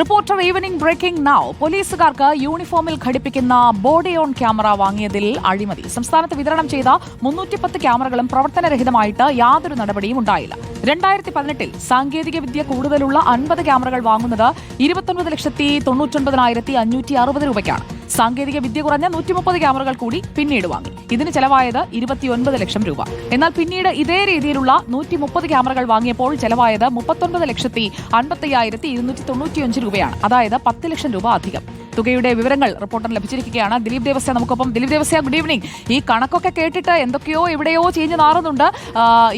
Reporter evening breaking now പോലീസുകാർക്ക് യൂണിഫോമിൽ ഘടിപ്പിക്കുന്ന ബോഡി ഓൺ ക്യാമറ വാങ്ങിയതിൽ അഴിമതി. സംസ്ഥാനത്ത് വിതരണം ചെയ്ത മുന്നൂറ്റിപ്പത്ത് ക്യാമറകളും പ്രവർത്തനരഹിതമായിട്ട് യാതൊരു നടപടിയും ഉണ്ടായില്ല. രണ്ടായിരത്തി പതിനെട്ടിൽ സാങ്കേതിക വിദ്യ കൂടുതലുള്ള അൻപത് ക്യാമറകൾ വാങ്ങുന്നത് ഇരുപത്തൊൻപത് ലക്ഷത്തി തൊണ്ണൂറ്റൊൻപതിനായിരത്തി അഞ്ഞൂറ്റി അറുപത് രൂപയ്ക്കാണ്. സാങ്കേതിക വിദ്യ കുറഞ്ഞ നൂറ്റി മുപ്പത് ക്യാമറകൾ കൂടി പിന്നീട് വാങ്ങി. ഇതിന് ചെലവായത് ഇരുപത്തിയൊൻപത് ലക്ഷം രൂപ. എന്നാൽ പിന്നീട് ഇതേ രീതിയിലുള്ള നൂറ്റി മുപ്പത് ക്യാമറകൾ വാങ്ങിയപ്പോൾ ചെലവായത് മുപ്പത്തൊൻപത് ലക്ഷത്തി അൻപത്തയ്യായിരത്തി ഇരുന്നൂറ്റി തൊണ്ണൂറ്റിയഞ്ച് രൂപയാണ്. അതായത് പത്ത് ലക്ഷം രൂപ അധികം. തുകയുടെ വിവരങ്ങൾ റിപ്പോർട്ടർ ലഭിച്ചിരിക്കുകയാണ്. ദിലീപ് ദേവസ്യ നമുക്കൊപ്പം. ദിലീപ് ദേവസ്യ ഗുഡ് ഈവനിങ് ഈ കണക്കൊക്കെ കേട്ടിട്ട് എന്തൊക്കെയോ എവിടെയോ ചീഞ്ഞു നാറുന്നുണ്ട്.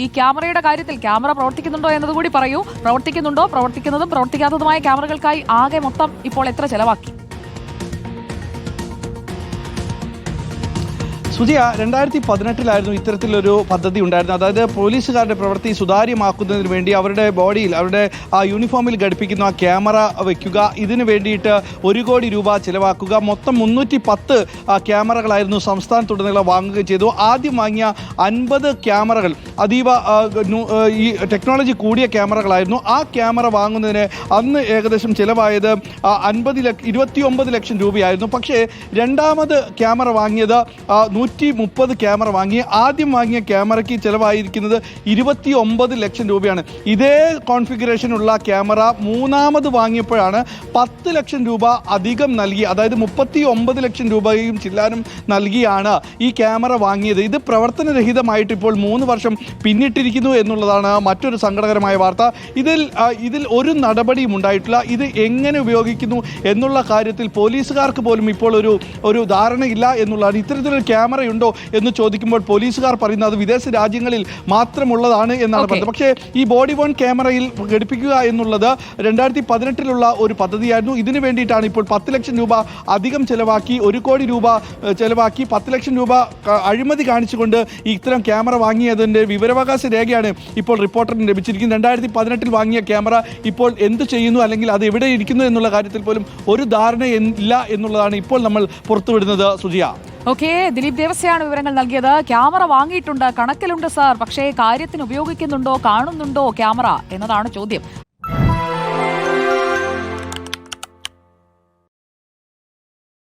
ഈ ക്യാമറയുടെ കാര്യത്തിൽ ക്യാമറ പ്രവർത്തിക്കുന്നുണ്ടോ എന്നതുകൂടി പറയൂ. പ്രവർത്തിക്കുന്നുണ്ടോ? പ്രവർത്തിക്കുന്നതും പ്രവർത്തിക്കാത്തതുമായ ക്യാമറകൾക്കായി ആകെ മൊത്തം ഇപ്പോൾ എത്ര ചെലവാക്കി? സുജിയ രണ്ടായിരത്തി പതിനെട്ടിലായിരുന്നു ഇത്തരത്തിലൊരു പദ്ധതി ഉണ്ടായിരുന്നത്. അതായത് പോലീസുകാരുടെ പ്രവൃത്തി സുതാര്യമാക്കുന്നതിന് വേണ്ടി അവരുടെ ബോഡിയിൽ അവരുടെ ആ യൂണിഫോമിൽ ഘടിപ്പിക്കുന്ന ആ ക്യാമറ വയ്ക്കുക ഇതിന് വേണ്ടിയിട്ട് ഒരു കോടി രൂപ ചിലവാക്കുക മൊത്തം മുന്നൂറ്റി പത്ത് ക്യാമറകളായിരുന്നു സംസ്ഥാനത്തുടനീളം വാങ്ങുകയും ചെയ്തു. ആദ്യം വാങ്ങിയ അൻപത് ക്യാമറകൾ അതീവ ഈ ടെക്നോളജി കൂടിയ ക്യാമറകളായിരുന്നു. ആ ക്യാമറ വാങ്ങുന്നതിന് അന്ന് ഏകദേശം ചിലവായത് അൻപത് ലക്ഷ ഇരുപത്തി ഒമ്പത് ലക്ഷം രൂപയായിരുന്നു. പക്ഷേ രണ്ടാമത് ക്യാമറ വാങ്ങിയത് നൂറ്റി മുപ്പത് ക്യാമറ വാങ്ങി ആദ്യം വാങ്ങിയ ക്യാമറയ്ക്ക് ചിലവായിരിക്കുന്നത് ഇരുപത്തി ഒമ്പത് ലക്ഷം രൂപയാണ്. ഇതേ കോൺഫിഗറേഷനുള്ള ക്യാമറ മൂന്നാമത് വാങ്ങിയപ്പോഴാണ് പത്ത് ലക്ഷം രൂപ അധികം നൽകി അതായത് മുപ്പത്തി ഒമ്പത് ലക്ഷം രൂപയും ചില്ലാനും നൽകിയാണ് ഈ ക്യാമറ വാങ്ങിയത്. ഇത് പ്രവർത്തനരഹിതമായിട്ട് ഇപ്പോൾ മൂന്ന് വർഷം പിന്നിട്ടിരിക്കുന്നു എന്നുള്ളതാണ് മറ്റൊരു സങ്കടകരമായ വാർത്ത. ഇതിൽ ഇതിൽ ഒരു നടപടിയും ഉണ്ടായിട്ടില്ല. ഇത് എങ്ങനെ ഉപയോഗിക്കുന്നു എന്നുള്ള കാര്യത്തിൽ പോലീസുകാർക്ക് പോലും ഇപ്പോൾ ഒരു ഒരു ധാരണയില്ല എന്നുള്ളതാണ്. ഇത്തരത്തിലൊരു ക്യാമറയുണ്ടോ എന്ന് ചോദിക്കുമ്പോൾ പോലീസുകാർ പറയുന്നത് അത് വിദേശ രാജ്യങ്ങളിൽ മാത്രമുള്ളതാണ് എന്നാണ്. പറയുന്നത് പക്ഷേ ഈ ബോഡി വൺ ക്യാമറയിൽ ഘടിപ്പിക്കുക എന്നുള്ളത് രണ്ടായിരത്തി പതിനെട്ടിലുള്ള ഒരു പദ്ധതിയായിരുന്നു. ഇതിനു വേണ്ടിയിട്ടാണ് ഇപ്പോൾ പത്ത് ലക്ഷം രൂപ അധികം ചെലവാക്കി ഒരു കോടി രൂപ ചിലവാക്കി പത്ത് ലക്ഷം രൂപ അഴിമതി കാണിച്ചുകൊണ്ട് ഇത്തരം ക്യാമറ വാങ്ങിയതിന്റെ വിവരാവകാശ രേഖയാണ് ഇപ്പോൾ റിപ്പോർട്ടറിന് ലഭിച്ചിരിക്കുന്നത്. രണ്ടായിരത്തി പതിനെട്ടിൽ വാങ്ങിയ ക്യാമറ ഇപ്പോൾ എന്ത് ചെയ്യുന്നു? അല്ലെങ്കിൽ അത് എവിടെ ഇരിക്കുന്നു എന്നുള്ള കാര്യത്തിൽ പോലും ഒരു ധാരണ ഇല്ല എന്നുള്ളതാണ് ഇപ്പോൾ നമ്മൾ പുറത്തുവിടുന്നത്. സുജിയ. ഓക്കെ ദിലീപ് ദേവസ്യാണ് വിവരങ്ങൾ നൽകിയത്. ക്യാമറ വാങ്ങിയിട്ടുണ്ട്. കണക്കിലുണ്ട് സാർ. പക്ഷേ കാര്യത്തിന് ഉപയോഗിക്കുന്നുണ്ടോ കാണുന്നുണ്ടോ ക്യാമറ എന്നതാണ് ചോദ്യം.